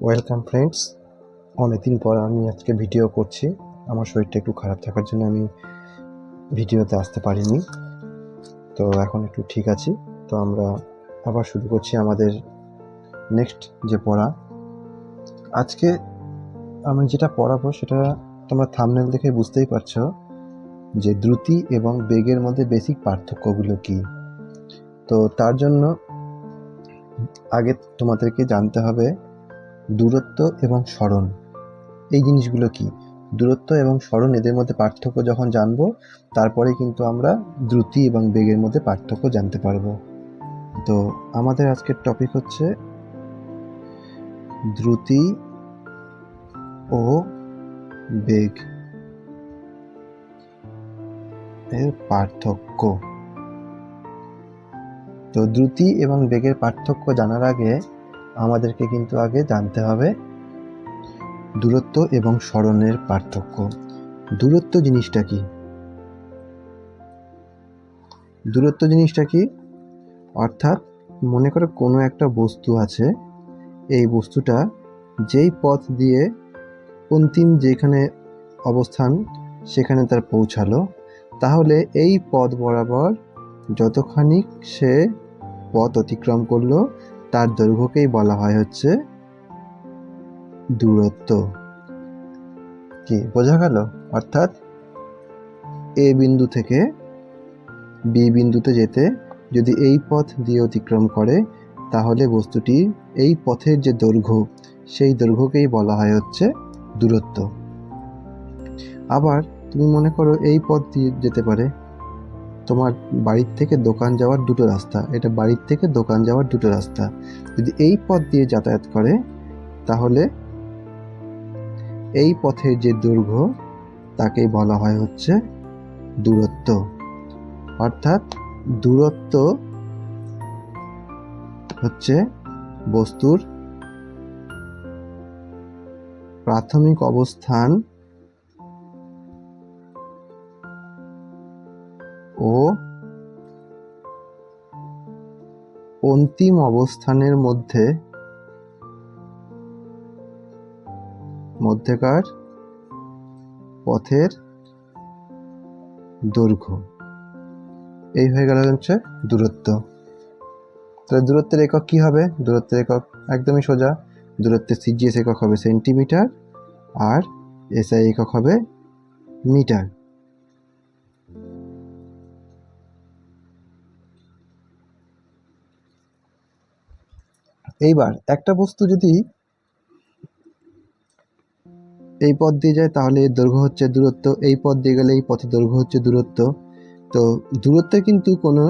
Welcome friends অনেকদিন পর আমি আজকে ভিডিও করছি। আমার শরীরটা একটু খারাপ থাকার জন্য আমি ভিডিওতে আসতে পারিনি। তো এখন একটু ঠিক আছি। তো আমরা আবার শুরু করছি আমাদের নেক্সট যে পড়া। আজকে আমি যেটা পড়াবো সেটা তোমরা থামনেল দেখে বুঝতেই পারছ যে দ্রুতি এবং বেগের মধ্যে বেসিক পার্থক্যগুলো কী। তো তার জন্য আগে তোমাদেরকে জানতে হবে দূরত্ব এবং স্মরণ। এই জিনিসগুলো কি? দূরত্ব এবং স্মরণ এদের মধ্যে পার্থক্য যখন জানব, তারপরে কিন্তু আমরা দ্রুতি এবং বেগের মধ্যে পার্থক্য জানতে পারব। তো আমাদের আজকের টপিক হচ্ছে দ্রুতি ও বেগ। এর পার্থক্য। তো দ্রুতি এবং বেগের পার্থক্য জানার আগে আমাদেরকে কিন্তু আগে জানতে হবে দূরত্ব এবং স্মরণের পার্থক্য। দূরত্ব জিনিসটা কি? দূরত্ব জিনিসটা কি? অর্থাৎ মনে করো কোনো একটা বস্তু আছে, এই বস্তুটা যেই পথ দিয়ে অন্তিম যেখানে অবস্থান সেখানে তার পৌঁছালো, তাহলে এই পথ বরাবর যতখানি সে পথ অতিক্রম করল তার দৈর্ঘ্যকেই বলা হয় হচ্ছে দূরত্ব। কি, বোঝা গেল? অর্থাৎ এ বিন্দু থেকে বি বিন্দুতে যেতে যদি এই পথ দিয়ে অতিক্রম করে, তাহলে বস্তুটি এই পথের যে দৈর্ঘ্য, সেই দৈর্ঘ্যকেই বলা হয় হচ্ছে দূরত্ব। আবার তুমি মনে করো এই পথ দিয়ে যেতে পারে তোমার বাড়ির থেকে দোকান যাওয়ার দুটো রাস্তা, এটা বাড়ির থেকে দোকান যাওয়ার দুটো রাস্তা। যদি এই পথ দিয়ে যাতায়াত করে, তাহলে এই পথের যে দৈর্ঘ্য তাকেই বলা হয় হচ্ছে দূরত্ব। অর্থাৎ দূরত্ব হচ্ছে বস্তুর প্রাথমিক অবস্থান ও অন্তিম অবস্থানের মধ্যে, মধ্যেকার পথের দৈর্ঘ্য। এই হয়ে গেল হচ্ছে দূরত্ব। তাহলে দূরত্বের একক কি হবে? দূরত্বের একক একদমই সোজা। দূরত্বের সিজিএস একক হবে সেন্টিমিটার আর এসআই একক হবে মিটার। এইবার একটা বস্তু যদি এই পথ দিয়ে যায়, তাহলে দৈর্ঘ্য হচ্ছে দূরত্ব। এই পথ দিয়ে গেলে এই পথের দৈর্ঘ্য হচ্ছে দূরত্ব। তো দূরত্বে কিন্তু কোনো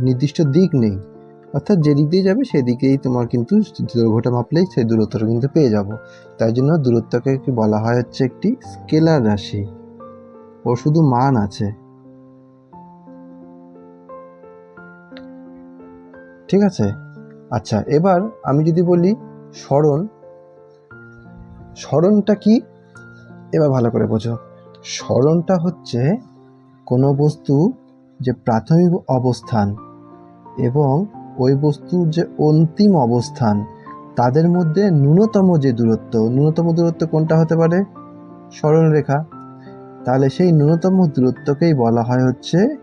নির্দিষ্ট দিক নেই। অর্থাৎ যে দিক দিয়ে যাবে সেদিকেই তোমার কিন্তু দৈর্ঘ্যটা মাপলেই সেই দূরত্বটা কিন্তু পেয়ে যাব। তাই জন্য দূরত্বকে বলা হয় হচ্ছে একটি স্কেলার রাশি। ও শুধু মান আছে। ঠিক আছে? আচ্ছা এবার আমি যদি বলি স্মরণ, স্মরণটা কি? এবার ভালো করে বোঝো। স্মরণটা হচ্ছে কোনো বস্তু যে প্রাথমিক অবস্থান এবং ওই বস্তুর যে অন্তিম অবস্থান, তাদের মধ্যে ন্যূনতম যে দূরত্ব, ন্যূনতম দূরত্ব কোনটা হতে পারে? সরলরেখা তাহলে সেই ন্যূনতম দূরত্বকেই বলা হয় হচ্ছে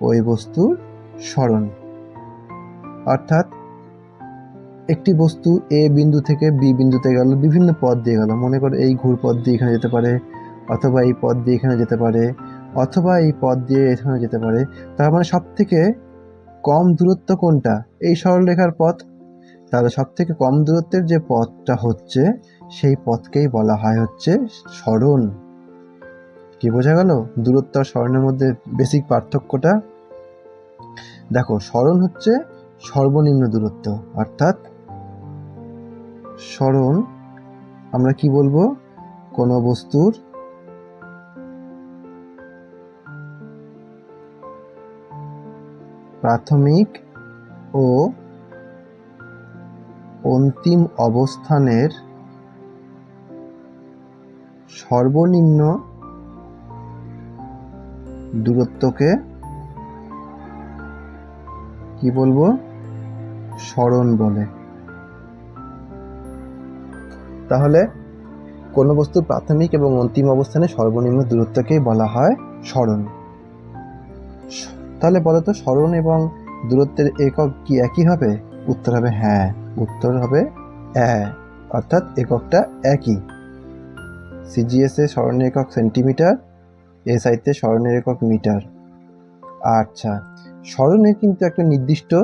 ওই বস্তুর স্মরণ। অর্থাৎ একটি বস্তু এ বিন্দু থেকে বি বিন্দুতে গেল, বিভিন্ন পথ দিয়ে গেল। মনে করো এই ঘুর পথ দিয়ে এখানে যেতে পারে, অথবা এই পথ দিয়ে এখানে যেতে পারে, অথবা এই পথ দিয়ে এখানে যেতে পারে। তার মানে সব থেকে কম দূরত্ব কোনটা? এই সরলরেখার পথ। তাহলে সব থেকে কম দূরত্বের যে পথটা হচ্ছে, সেই পথকেই বলা হয় হচ্ছে স্মরণ। কি বোঝা গেল? দূরত্ব আর স্মরণের মধ্যে বেসিক পার্থক্যটা? দেখো, স্মরণ হচ্ছে সর্বনিম্ন দূরত্ব, অর্থাৎ স্মরণ, আমরা কি বলব? কোনো বস্তুর প্রাথমিক ও অন্তিম অবস্থানের সর্বনিম্ন দূরত্বকে কি বলব? স্মরণ বলে। তাহলে কোনো বস্তুর প্রাথমিক এবং অন্তিম অবস্থানে সর্বনিম্ন দূরত্বকেই বলা হয় সরণ স- তাহলে বলো তো সরণ এবং দূরত্বের একক কি একই হবে? উত্তর হবে হ্যাঁ। উত্তর হবে অর্থাৎ এককটা একই। সিজিএস এ স্মরণের একক সেন্টিমিটার এসআইতে স্মরণের একক মিটার। আচ্ছা স্মরণের কিন্তু একটা নির্দিষ্ট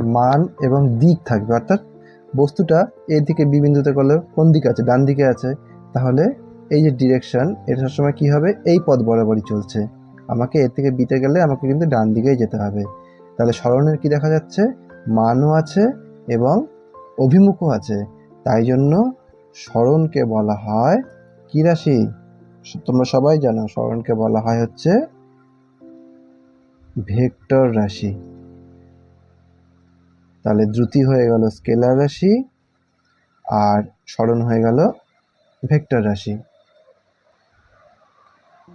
মান এবং দিক থাকবে, অর্থাৎ বস্তুটা এ দিকে বি করলে কোন দিকে আছে? ডান দিকে আছে। তাহলে এই যে ডিরেকশন এটা সবসময় কী হবে? এই পথ বরাবরই চলছে। আমাকে এর থেকে বিতে গেলে আমাকে কিন্তু ডান দিকেই যেতে হবে। তাহলে স্মরণের কি দেখা যাচ্ছে? মানও আছে এবং অভিমুখও আছে। তাই জন্য স্মরণকে বলা হয় কি রাশি? তোমরা সবাই জানো স্মরণকে বলা হয় হচ্ছে ভেক্টর রাশি। তাহলে দ্রুতি হয়ে গেল স্কেলার রাশি আর স্মরণ হয়ে গেল ভেক্টর রাশি।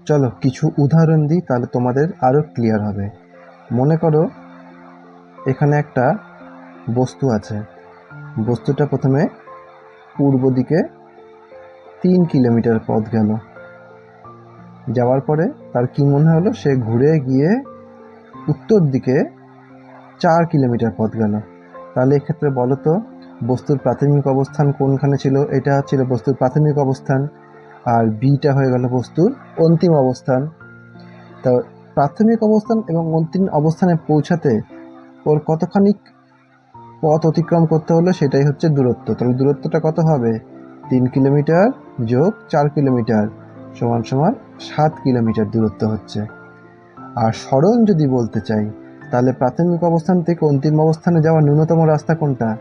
চলো কিছু উদাহরণ দিই, তাহলে তোমাদের আরও ক্লিয়ার হবে। মনে করো এখানে একটা বস্তু আছে। বস্তুটা প্রথমে পূর্ব দিকে তিন কিলোমিটার পথ গেল। যাওয়ার পরে তার কি মনে হলো? সে ঘুরে গিয়ে উত্তর দিকে চার কিলোমিটার পথ গেল। তাহলে এক্ষেত্রে বলো তো বস্তুর প্রাথমিক অবস্থান কোনখানে ছিল? এটা ছিল বস্তুর প্রাথমিক অবস্থান, আর বিটা হয়ে গেল বস্তুর অন্তিম অবস্থান। তা প্রাথমিক অবস্থান এবং অন্তিম অবস্থানে পৌঁছাতে ওর কতখানি পথ অতিক্রম করতে হলো সেটাই হচ্ছে দূরত্ব। তাহলে দূরত্বটা কত হবে? তিন কিলোমিটার যোগ চার কিলোমিটার সমান সমান সাত কিলোমিটার দূরত্ব হচ্ছে। আর সরণ যদি বলতে চাই তাহলে প্রাথমিক অবস্থান থেকে অন্তিম অবস্থানে যাওয়ার ন্যূনতম রাস্তা কোনটা?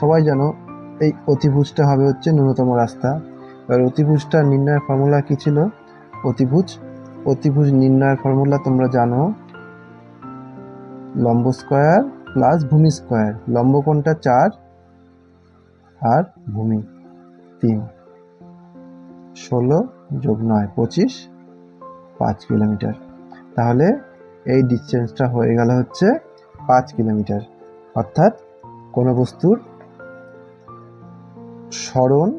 সবাই জানো, এই অতিভুজটা হবে হচ্ছে ন্যূনতম রাস্তা। এবার অতিভুজটা নির্ণয়ের ফর্মুলা কী ছিল? অতিভুজ। অতিভুজ নির্ণয়ের ফর্মুলা তোমরা জানো, লম্ব স্কয়ার প্লাস ভূমি স্কয়ার। লম্ব কোণটা চার আর ভূমি তিন। ষোলো যোগ নয়, পঁচিশ, পাঁচ কিলোমিটার। তাহলে এই ডিস্টেন্সটা হয়ে গেল হচ্ছে পাঁচ কিলোমিটার। অর্থাৎ কোনো বস্তুর স্মরণ,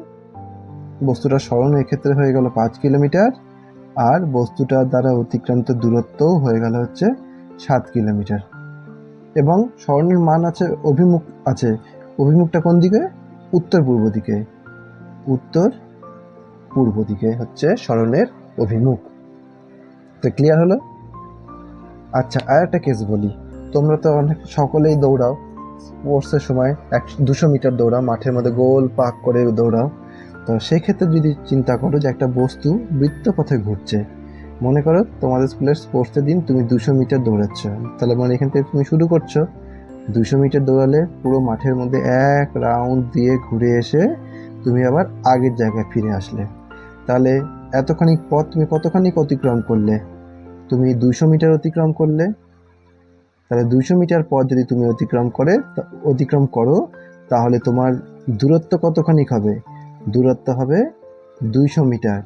বস্তুটা স্মরণ এক্ষেত্রে হয়ে গেল পাঁচ কিলোমিটার আর বস্তুটার দ্বারা অতিক্রান্ত দূরত্বও হয়ে গেল হচ্ছে সাত কিলোমিটার। এবং স্মরণের মান আছে অভিমুখ, আছে অভিমুখটা কোন দিকে? উত্তর পূর্ব দিকে। উত্তর পূর্ব দিকে হচ্ছে স্মরণের অভিমুখ। তো ক্লিয়ার হলো? আচ্ছা আর একটা কেস বলি। তোমরা তো অনেক, সকলেই দৌড়াও। স্পোর্টসের সময় এক, দুশো মিটার দৌড়াও, মাঠের মধ্যে গোল পাক করে দৌড়াও। তো সেই ক্ষেত্রে যদি চিন্তা করো যে একটা বস্তু বৃত্তপথে ঘুরছে, মনে করো তোমাদের স্কুলের স্পোর্টসের দিন তুমি দুশো মিটার দৌড়াচ্ছ। তাহলে মানে এখান থেকে তুমি শুরু করছ। দুশো মিটার দৌড়ালে পুরো মাঠের মধ্যে এক রাউন্ড দিয়ে ঘুরে এসে তুমি আবার আগের জায়গায় ফিরে আসলে। তাহলে এতখানি পথ তুমি কতখানি অতিক্রম করলে? তুমি দুইশো মিটার অতিক্রম করলে, তাহলে দুইশো মিটার পর যদি তুমি অতিক্রম করে অতিক্রম করো, তাহলে তোমার দূরত্ব কতখানি হবে? দূরত্ব হবে দুইশো মিটার।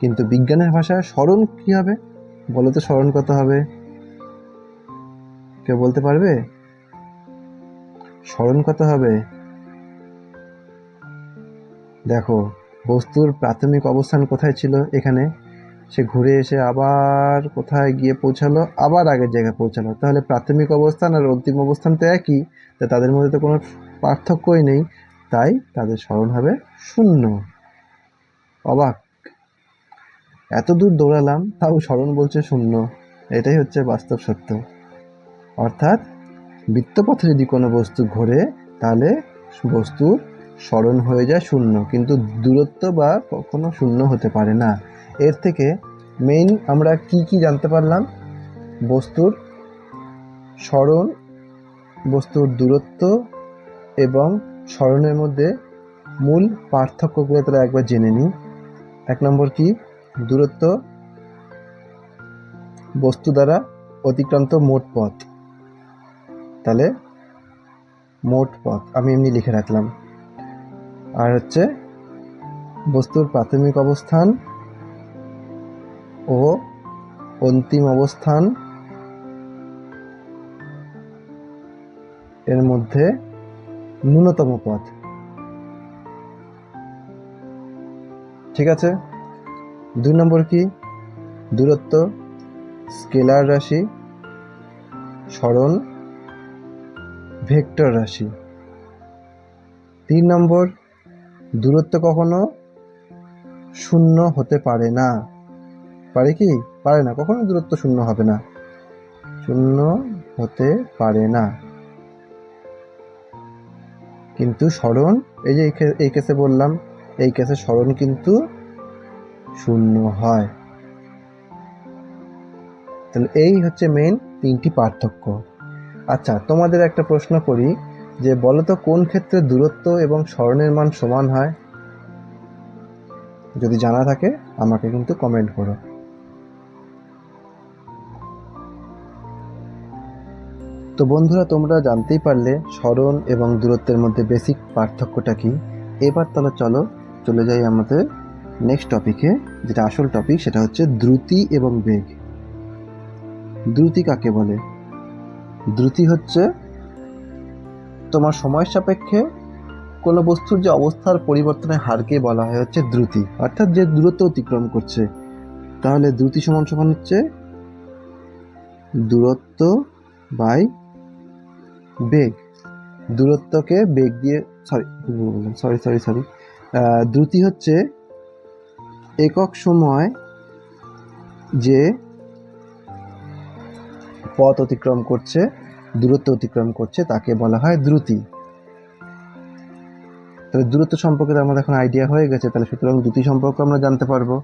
কিন্তু বিজ্ঞানের ভাষায় স্মরণ কী হবে? বলো তো স্মরণ কত হবে? কেউ বলতে পারবে? স্মরণ কত হবে? দেখো, বস্তুর প্রাথমিক অবস্থান কোথায় ছিল? এখানে। সে ঘুরে এসে আবার কোথায় গিয়ে পৌঁছালো? আবার আগের জায়গায় পৌঁছালো। তাহলে প্রাথমিক অবস্থান আর অন্তিম অবস্থান তো একই, তা তাদের মধ্যে তো কোনো পার্থক্যই নেই। তাই তাদের স্মরণ হবে শূন্য। অবাক। এত দূর দৌড়ালাম, তাও স্মরণ বলছে শূন্য। এটাই হচ্ছে বাস্তব সত্য। অর্থাৎ বৃত্তপথে যদি কোনো বস্তু ঘোরে, তাহলে বস্তুর স্মরণ হয়ে যায় শূন্য। কিন্তু দূরত্ব বা কখনো শূন্য হতে পারে না। এর থেকে মেইন আমরা কি কি জানতে পারলাম? বস্তুর স্মরণ, বস্তুর দূরত্ব এবং স্মরণের মধ্যে মূল পার্থক্যগুলো তারা একবার জেনে নিই। এক নম্বর কি? দূরত্ব, বস্তু দ্বারা অতিক্রান্ত মোট পথ। তাহলে মোট পথ, আমি এমনি লিখে রাখলাম। আর হচ্ছে বস্তুর প্রাথমিক অবস্থান ও অন্তিম অবস্থান এর মধ্যে ন্যূনতম পথ। ঠিক আছে? দুই নম্বর কি? দূরত্ব, স্কেলার রাশি সরণ ভেক্টর রাশি। তিন নম্বর, দূরত্ব কখনো শূন্য হতে পারে না। পারে কি? পারে না। কখনো দূরত্ব শূন্য হবে না। শূন্য হতে পারে না। কিন্তু স্মরণ, এই যে এই কেসে বললাম, এই কেসে স্মরণ কিন্তু শূন্য হয়। তাহলে এই হচ্ছে মেন তিনটি পার্থক্য। আচ্ছা তোমাদের একটা প্রশ্ন করি, যে বলো তো কোন ক্ষেত্রে দূরত্ব এবং স্মরণের মান সমান হয়? যদি জানা থাকে, আমাকে কিন্তু কমেন্ট করো। তো বন্ধুরা, তোমরা জানতেই পারলে স্মরণ এবং দূরত্বের মধ্যে বেসিক পার্থক্যটা কি? এবার তাহলে চলো চলে যাই আমাদের নেক্সট টপিকে যেটা আসল টপিক সেটা হচ্ছে দ্রুতি এবং বেগ। দ্রুতি কাকে বলে? দ্রুতি হচ্ছে তোমার সময় সাপেক্ষে কোনো বস্তুর যে অবস্থার পরিবর্তনের হারকে বলা হয় হচ্ছে দ্রুতি। অর্থাৎ যে দূরত্ব অতিক্রম করছে। তাহলে দ্রুতি সমান সমান হচ্ছে দূরত্ব বাই বেগ। দূরত্বকে বেগ দিয়ে সরি সরি সরি সরি দ্রুতি হচ্ছে একক সময় যে পথ অতিক্রম করছে, দূরত্ব অতিক্রম করছে, তাকে বলা হয় দ্রুতি। তাহলে দূরত্ব সম্পর্কে আমাদের এখন আইডিয়া হয়ে গেছে, তাহলে সুতরাং দ্রুতি সম্পর্কে আমরা জানতে পারব।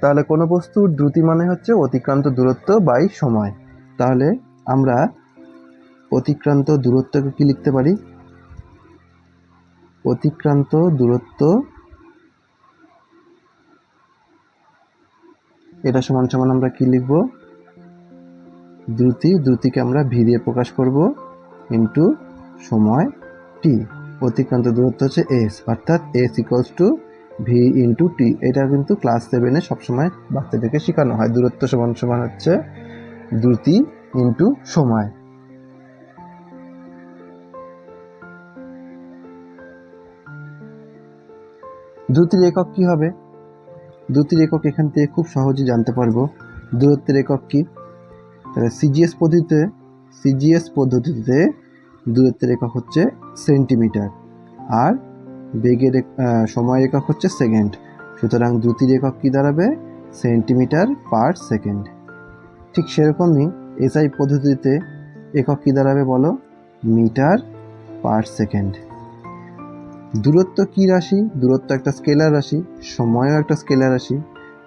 তাহলে কোনো বস্তুর দ্রুতি মানে হচ্ছে অতিক্রান্ত দূরত্ব বাই সময়। তাহলে আমরা অতিক্রান্ত দূরত্বকে কি লিখতে পারি? অতিক্রান্ত দূরত্ব এটা সমান সমান আমরা কি লিখব? দ্রুতি, দ্রুতিকে আমরা ভি দিয়ে প্রকাশ করব ইন্টু সময় টি অতিক্রান্ত দূরত্ব হচ্ছে এস অর্থাৎ S equals to V into T এটা কিন্তু ক্লাস সেভেনে সবসময় বাচ্চাদেরকে শেখানো হয়। দূরত্ব সমান সমান হচ্ছে দ্রুতি ইন্টু সময়। দ্রুতির একক কি হবে? দ্রুতির একক এখান থেকে খুব সহজে জানতে পারব। দূরত্বের একক কি? তাহলে সিজিএস পদ্ধতিতে সিজিএস পদ্ধতিতে দূরত্বের একক হচ্ছে সেন্টিমিটার। আর বেগের এক- আহ, সময় একক হচ্ছে সেকেন্ড। সুতরাং দ্রুতির একক কি দাঁড়াবে? Centimetre per second. ঠিক সেরকমই এসআই পদ্ধতিতে একক কি দাঁড়াবে বলো? Metre per second. দূরত্ব কি রাশি? দূরত্ব একটা স্কেলার রাশি, সময়ও একটা স্কেলার রাশি।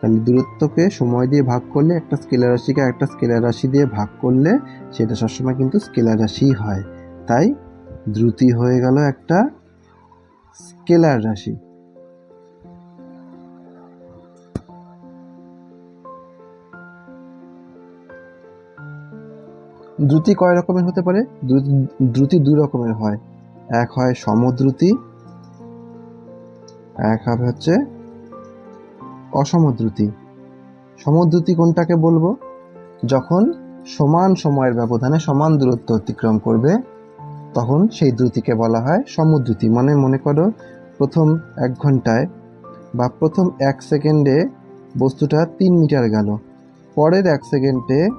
তাহলে দূরত্বকে সময় দিয়ে ভাগ করলে একটা স্কেলার রাশিকে একটা স্কেলার রাশি দিয়ে ভাগ করলে সেটা সবসময় কিন্তু স্কেলার রাশিই হয়। তাই দ্রুতি হয়ে গেল একটা স্কেলার রাশি। দ্রুতি কয় রকমের হতে পারে? দ্রুতি- দুই রকমের হয়। এক হয় সমদ্রুতি এক হবে হচ্ছে অসমদ্রুতি। সমদ্রুতি কোনটাকে বলব? যখন সমান সময়ের ব্যবধানে সমান দূরত্ব অতিক্রম করবে, তখন সেই দ্রুতিকে বলা হয় সমদ্রুতি। মানে মনে করো প্রথম এক ঘন্টায় বা প্রথম এক সেকেন্ডে বস্তুটা তিন মিটার গেল, পরের এক সেকেন্ডে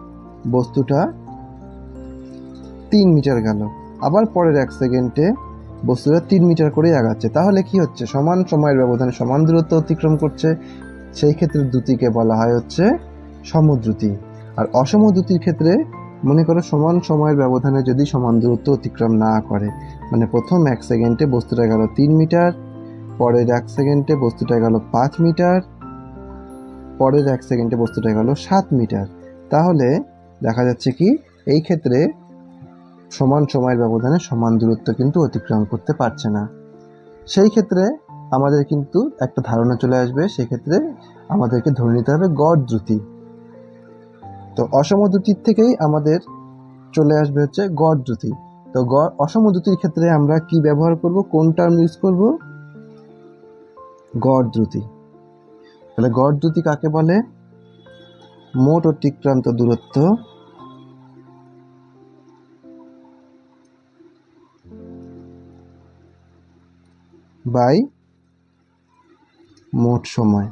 বস্তুটা তিন মিটার গেল, আবার পরের এক সেকেন্ডে বস্তুটা তিন মিটার করে আগাচ্ছে। তাহলে কি হচ্ছে? সমান সময়ের ব্যবধানে সমান দূরত্ব অতিক্রম করছে। সেই ক্ষেত্রে দ্রুতিকে বলা হয় হচ্ছে সমদ্রুতি আর অসমদ্রুতির ক্ষেত্রে মনে করো সমান সময়ের ব্যবধানে যদি সমান দূরত্ব অতিক্রম না করে মানে প্রথম এক সেকেন্ডে বস্তুটা গেল তিন মিটার, পরের এক সেকেন্ডে বস্তুটা গেল পাঁচ মিটার, পরের এক সেকেন্ডে বস্তুটা গেল সাত মিটার। তাহলে দেখা যাচ্ছে কি, এই ক্ষেত্রে সমান সময়ের ব্যবধানে সমান দূরত্ব কিন্তু অতিক্রম করতে পারছে না। সেই ক্ষেত্রে আমাদের কিন্তু একটা ধারণা চলে আসবে সেক্ষেত্রে আমাদেরকে ধরে নিতে হবে গড় দ্রুতি। তো অসম দ্রুতির থেকেই আমাদের চলে আসবে হচ্ছে গড় দ্রুতি। তো গড়, অসম দ্রুতির ক্ষেত্রে আমরা কি ব্যবহার করব, কোন টার্ম ইউজ করব? গড় দ্রুতি। তাহলে গড় দ্রুতি কাকে বলে? মোট অতিক্রান্ত দূরত্ব বাই মোট সময়।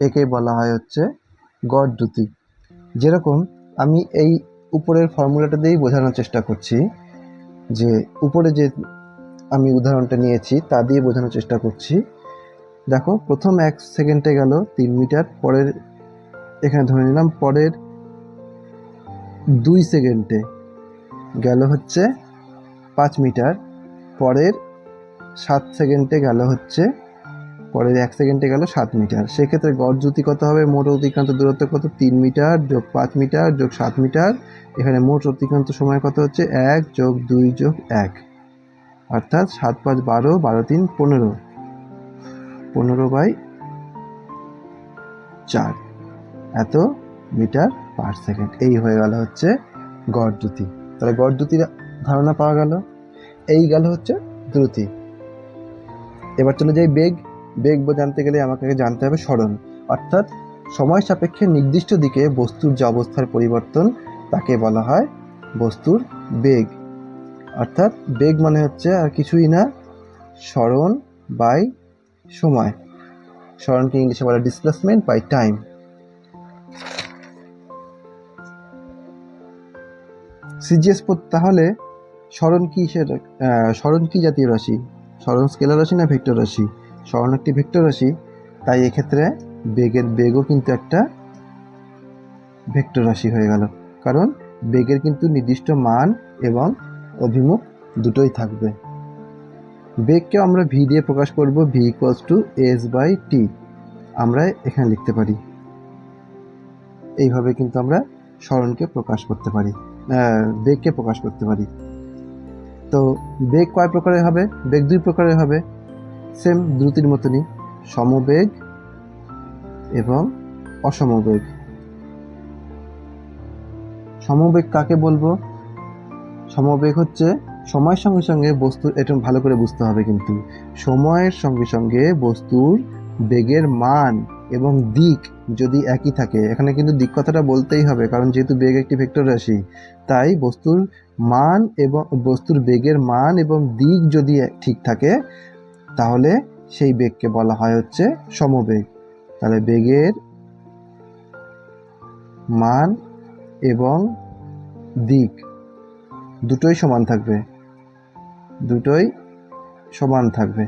একে বলা হয় হচ্ছে গড় দ্রুতি যেরকম আমি এই উপরের ফর্মুলাটা দিয়েই বোঝানোর চেষ্টা করছি যে উপরে যে আমি উদাহরণটা নিয়েছি তা দিয়ে বোঝানোর চেষ্টা করছি। দেখো, প্রথম এক সেকেন্ডে গেল তিন মিটার, পরের এখানে ধরে নিলাম পরের দুই সেকেন্ডে গেল হচ্ছে পাঁচ মিটার, পরের সাত সেকেন্ডে গেল হচ্ছে, পরের এক সেকেন্ডে গেল সাত মিটার। সেক্ষেত্রে গড় দ্রুতি কত হবে? মোট অতিক্রান্ত দূরত্ব কত? তিন মিটার, যোগ পাঁচ মিটার, যোগ সাত মিটার। এখানে মোট অতিক্রান্ত সময় কত হচ্ছে? এক যোগ দুই যোগ এক। অর্থাৎ সাত পাঁচ বারো বারো তিন পনেরো। পনেরো বাই চার। এত মিটার পার সেকেন্ড। এই হয়ে গেল হচ্ছে গড় দ্রুতি তাহলে গড় দ্রুতির ধারণা পাওয়া গেল। এই গেল হচ্ছে দ্রুতি এবার চলে যাই বেগ। বেগ জানতে গেলে আমাকে জানতে হবে স্মরণ। অর্থাৎ সময় সাপেক্ষে নির্দিষ্ট দিকে বস্তুর যে অবস্থার পরিবর্তন, তাকে বলা হয় বস্তুর বেগ। অর্থাৎ বেগ মানে হচ্ছে আর কিছুই না, স্মরণ বাই সময়। স্মরণকে ইংলিশে বলা ডিসপ্লেসমেন্ট বাই টাইম সিজিএস তাহলে স্মরণ কি সেটা স্মরণ কি জাতীয় রাশি? স্মরণ স্কেলার রাশি না ভেক্টর রাশি? স্মরণ একটি ভেক্টর রাশি, তাই এক্ষেত্রে বেগের বেগও কিন্তু একটা ভেক্টর রাশি হয়ে গেল। কারণ বেগের কিন্তু নির্দিষ্ট মান এবং অভিমুখ দুটোই থাকবে। বেগকে আমরা ভি দিয়ে প্রকাশ করব V equals to S by T আমরা এখানে লিখতে পারি। এইভাবে কিন্তু আমরা স্মরণকে প্রকাশ করতে পারি বেগকে প্রকাশ করতে পারি। তো বেগ কয় প্রকারের হবে? বেগ দুই প্রকারের হবে। সেম দ্রুতির মতনই। সমবেগ এবং অসমবেগ। সমবেগ কাকে বলব? সমবেগ হচ্ছে সময়ের সঙ্গে সঙ্গে বস্তুর, এটা ভালো করে বুঝতে হবে কিন্তু। সময়ের সঙ্গে সঙ্গে বস্তুর বেগের মান এবং দিক যদি একই থাকে, এখানে কিন্তু দিক কথাটা বলতেই হবে, কারণ যেহেতু বেগ একটি ভেক্টর রাশি, তাই বস্তুর মান এবং বস্তুর বেগের মান এবং দিক যদি ঠিক থাকে, তাহলে সেই বেগকে বলা হয় হচ্ছে সমবেগ। তাহলে বেগের মান এবং দিক দুটোই সমান থাকবে। দুটোই সমান থাকবে।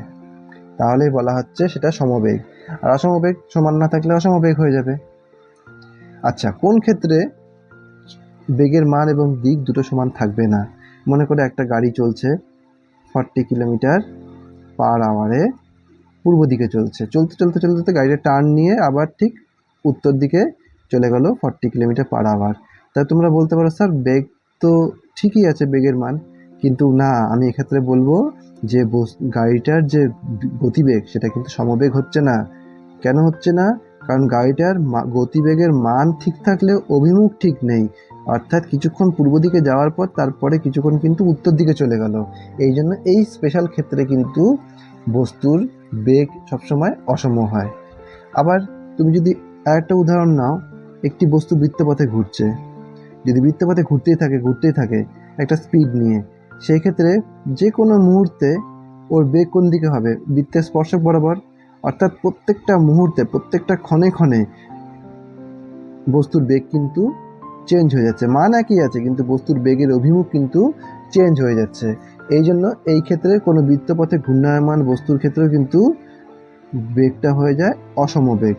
তাহলেই বলা হচ্ছে সেটা সমবেগ। আর অসমবেগ সমান না থাকলে অসমবেগ হয়ে যাবে। আচ্ছা কোন ক্ষেত্রে বেগের মান এবং দিক দুটো সমান থাকবে না। মনে করে একটা গাড়ি চলছে ফর্টি কিলোমিটার পার আওয়ারে পূর্ব দিকে চলছে। চলতে চলতে চলতে চলতে গাড়িটা টার্ন নিয়ে আবার ঠিক উত্তর দিকে চলে গেল ফর্টি কিলোমিটার পার আওয়ার তা তোমরা বলতে পারো, স্যার, বেগ তো ঠিকই আছে বেগের মান, কিন্তু না, আমি এক্ষেত্রে বলব যে গাড়িটার যে গতিবেগ, সেটা কিন্তু সমবেগ হচ্ছে না। কেন হচ্ছে না? কারণ গাড়িটার গতিবেগের মান ঠিক থাকলেও অভিমুখ ঠিক নেই। অর্থাৎ কিছুক্ষণ পূর্ব দিকে যাওয়ার পর তারপরে কিছুক্ষণ কিন্তু উত্তর দিকে চলে গেল। এই জন্য এই স্পেশাল ক্ষেত্রে কিন্তু বস্তুর বেগ সবসময় অসম হয়। আবার তুমি যদি আরেকটা উদাহরণ নাও, একটি বস্তু বৃত্তপথে ঘুরছে। যদি বৃত্তপথে ঘুরতেই থাকে ঘুরতেই থাকে, একটা স্পিড নিয়ে, সেই ক্ষেত্রে যে কোনো মুহূর্তে ওর বেগ কোন দিকে হবে? বৃত্তের স্পর্শক বরাবর অর্থাৎ প্রত্যেকটা মুহূর্তে, প্রত্যেকটা ক্ষণে ক্ষণে বস্তুর বেগ কিন্তু চেঞ্জ হয়ে যাচ্ছে। মান একই আছে, কিন্তু বস্তুর বেগের অভিমুখ কিন্তু চেঞ্জ হয়ে যাচ্ছে। এই জন্য এই ক্ষেত্রে কোনো বৃত্তপথে ঘূর্ণায়মান বস্তুর ক্ষেত্রেও কিন্তু বেগটা হয়ে যায় অসম বেগ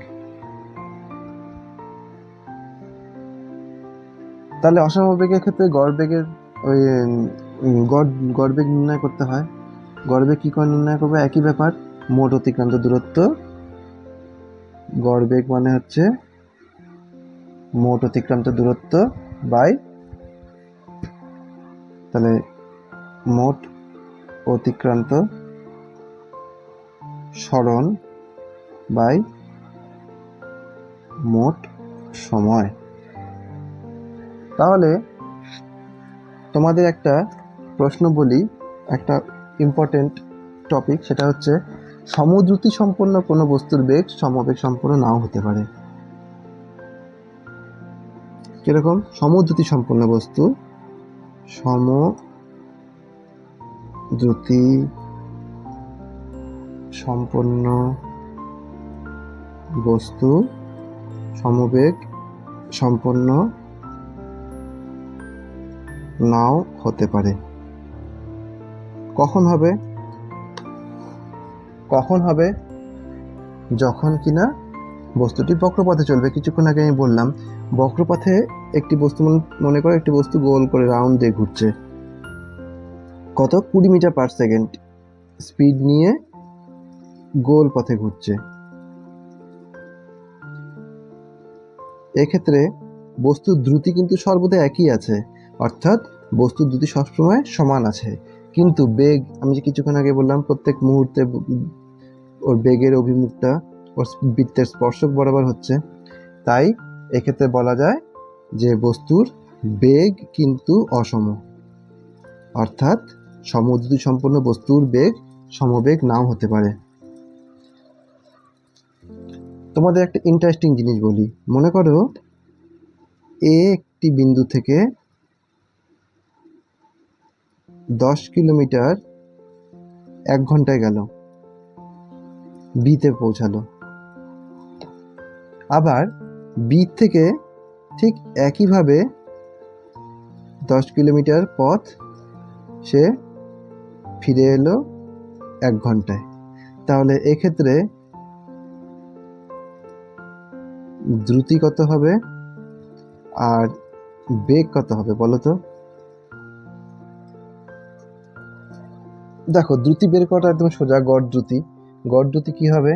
তাহলে অসম বেগের ক্ষেত্রে গড় বেগের ওই গড় গড় বেগ নির্ণয় করতে হয়। গড় বেগ কী করে নির্ণয় করবে? একই ব্যাপার। মোট অতিক্রান্ত দূরত্ব। গড় বেগ মানে হচ্ছে মোট অতিক্রান্ত দূরত্ব বাই তাহলে মোট অতিক্রান্ত সরণ বাই মোট সময়। তাহলে তোমাদের একটা প্রশ্ন বলি, একটা ইম্পর্টেন্ট টপিক সেটা হচ্ছে সমদ্রুতি সম্পন্ন কোনো বস্তুর বেগ সমবেগ সম্পন্ন নাও হতে পারে। কীরকম? সমদ্রুতি সম্পন্ন বস্তু সমদ্রুতি সম্পন্ন বস্তু, সমবেগ সম্পন্ন নাও হতে পারে। কখন হবে? কখন হবে? যখন কিনা? বস্তুটি বক্রপথে চলবে। কিছুক্ষণ আগে আমি বললাম, বক্রপথে একটি বস্তু মনে- করো, একটি বস্তু গোল করে রাউন্ড দিয়ে ঘুরছে। কত? কুড়ি মিটার পার সেকেন্ড। স্পিড নিয়ে গোল পথে ঘুরছে। এক্ষেত্রে বস্তুর দ্রুতি কিন্তু সর্বদা একই আছে। অর্থাৎ বস্তুর দ্রুতি সবসময় সমান আছে। কিন্তু বেগ, আমি যে কিছুক্ষণ আগে বললাম, প্রত্যেক মুহূর্তে ওর বেগের অভিমুখটা ওর বৃত্তের স্পর্শক বরাবর হচ্ছে। তাই এক্ষেত্রে বলা যায় যে বস্তুর বেগ কিন্তু অসম। অর্থাৎ সমদ্রুতি সম্পন্ন বস্তুর বেগ সমবেগ নাও হতে পারে। তোমাদের একটা ইন্টারেস্টিং জিনিস বলি। মনে করো এ একটি বিন্দু থেকে দশ কিলোমিটার এক ঘন্টায় গেল। বিতে পৌঁছালো। আবার বি থেকে ঠিক একইভাবে দশ কিলোমিটার পথ সে ফিরে এলো এক ঘন্টায়। তাহলে এক্ষেত্রে দ্রুতি কত হবে আর বেগ কত হবে বলো তো? দেখো, দ্রুতি বের করাটা একদম সোজা গড় দ্রুতি। গড় দ্রুতি কি হবে?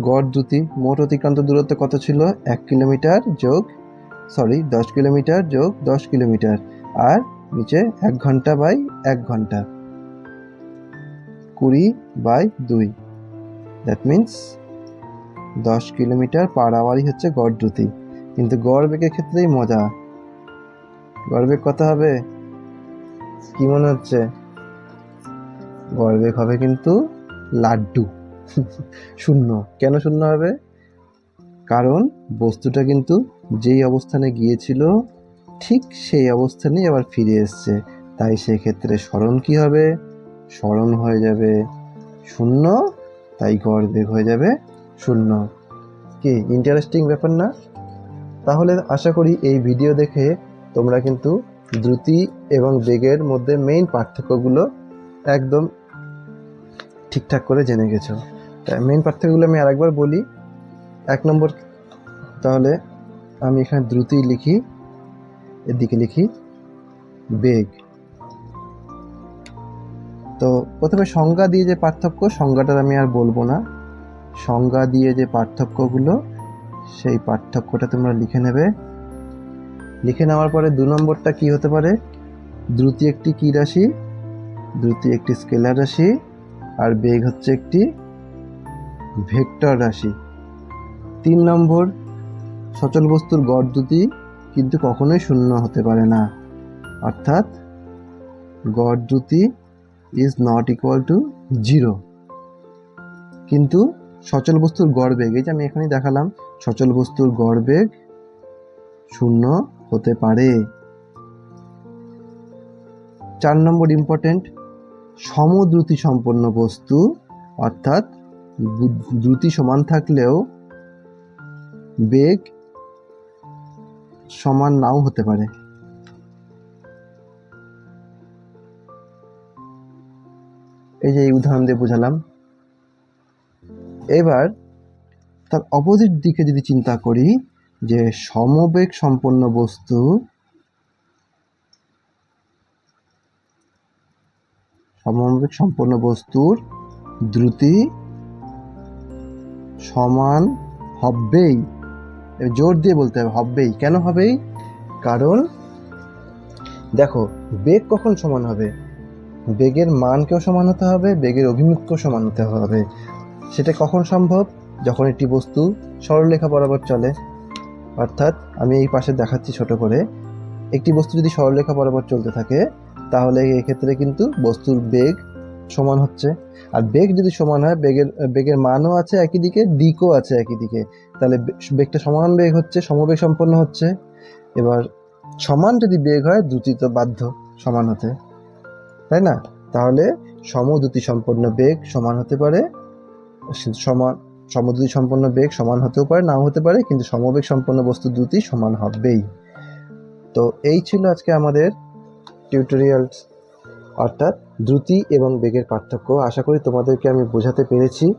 গড় দ্রুতি মোট অতিক্রান্ত দূরত্ব কত ছিল? এক কিলোমিটার যোগ সরি দশ কিলোমিটার যোগ দশ কিলোমিটার, আর নিচে এক ঘণ্টা বাই এক ঘণ্টা। কুড়ি বাই দুই দ্যাট মিন্স দশ কিলোমিটার পার আওয়ারই হচ্ছে গড় দ্রুতি কিন্তু গড় বেগের ক্ষেত্রেই মজা। গড় বেগ কত হবে? কি মনে হচ্ছে? গড় বেগ হবে কিন্তু লাড্ডু। শূন্য। কেন শূন্য হবে? কারণ বস্তুটা কিন্তু যেই অবস্থানে গিয়েছিল, ঠিক সেই অবস্থানেই আবার ফিরে এসছে। তাই সেক্ষেত্রে স্মরণ কি হবে? স্মরণ হয়ে যাবে শূন্য, তাই গড় বেগ হয়ে যাবে শূন্য। কি? ইন্টারেস্টিং ব্যাপার না? তাহলে আশা করি এই ভিডিও দেখে তোমরা কিন্তু দ্রুতি এবং বেগের মধ্যে মেইন পার্থক্যগুলো একদম ঠিকঠাক করে জেনে গেছো। মেন পার্থক্যগুলো আমি আরেকবার বলি। এক নম্বর, তাহলে আমি এখানে দ্রুতি লিখি, এদিকে লিখি, বেগ। তো প্রথমে সংজ্ঞা দিয়ে যে পার্থক্য সংজ্ঞাটা আমি আর বলব না। সংজ্ঞা দিয়ে যে পার্থক্যগুলো, সেই পার্থক্যটা তোমরা লিখে নেবে। লিখে নেওয়ার পরে দু নম্বরটা কি হতে পারে? দ্রুতি একটি কি রাশি দ্রুতি একটি স্কেলার রাশি আর বেগ হচ্ছে একটি ভেক্টর রাশি। তিন নম্বর, সচল বস্তুর গড় দ্রুতি কিন্তু কখনোই শূন্য হতে পারে না। অর্থাৎ, গড় দ্রুতি is not equal to zero কিন্তু সচল বস্তুর গড় বেগ, এই যে আমি এখানেই দেখালাম, সচল বস্তুর গড় বেগ শূন্য হতে পারে। চার নম্বর ইম্পর্টেন্ট সমদ্রুতি সম্পন্ন বস্তু, অর্থাৎ দ্রুতি সমান থাকলেও বেগ সমান নাও হতে পারে। এই যে উদাহরণ দিয়ে বোঝালাম। এবার তার অপোজিট দিকে যদি চিন্তা করি যে সমবেগ সম্পন্ন বস্তু সমবেগ সম্পন্ন বস্তুর দ্রুতি সমান হবেই। জোর দিয়ে বলতে হবে, হবেই। কেন হবেই? কারণ দেখো, বেগ কখন সমান হবে? বেগের মানকেও সমান হতে হবে, বেগের অভিমুখকেও সমান হতে হবে। সেটা কখন সম্ভব? যখন একটি বস্তু সরলরেখা বরাবর চলে। অর্থাৎ আমি এই পাশে দেখাচ্ছি ছোট করে, একটি বস্তু যদি সরলরেখা বরাবর চলতে থাকে তাহলে এক্ষেত্রে কিন্তু বস্তুর বেগ সমান হচ্ছে। আর বেগ যদি সমান হয়, বেগের বেগের মানও আছে একই দিকে, দিকও আছে একই দিকে। তাহলে বেগটা সমান বেগ হচ্ছে, সমবেগ সম্পন্ন হচ্ছে। এবার সমান যদি বেগ হয় দ্রুতি তো বাধ্য সমান হতে। তাই না? তাহলে সমদ্রুতি সম্পন্ন বেগ সমান হতে পারে সমান, সমদ্রুতি সম্পন্ন বেগ সমান হতেও পারে, নাও হতে পারে, কিন্তু সমবেগ সম্পন্ন বস্তু দ্রুতি সমান হবেই। তো এই ছিল আজকে আমাদের টিউটোরিয়াল অর্থাৎ দ্রুতি এবং বেগের পার্থক্য। আশা করি তোমাদেরকে আমি বোঝাতে পেরেছি।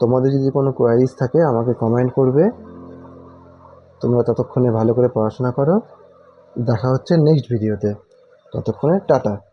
তোমাদের যদি কোনো কোয়ারিজ থাকে, আমাকে কমেন্ট করবে। তোমরা ততক্ষণে ভালো করে পড়াশোনা করো। দেখা হচ্ছে নেক্সট ভিডিওতে ততক্ষণে টাটা।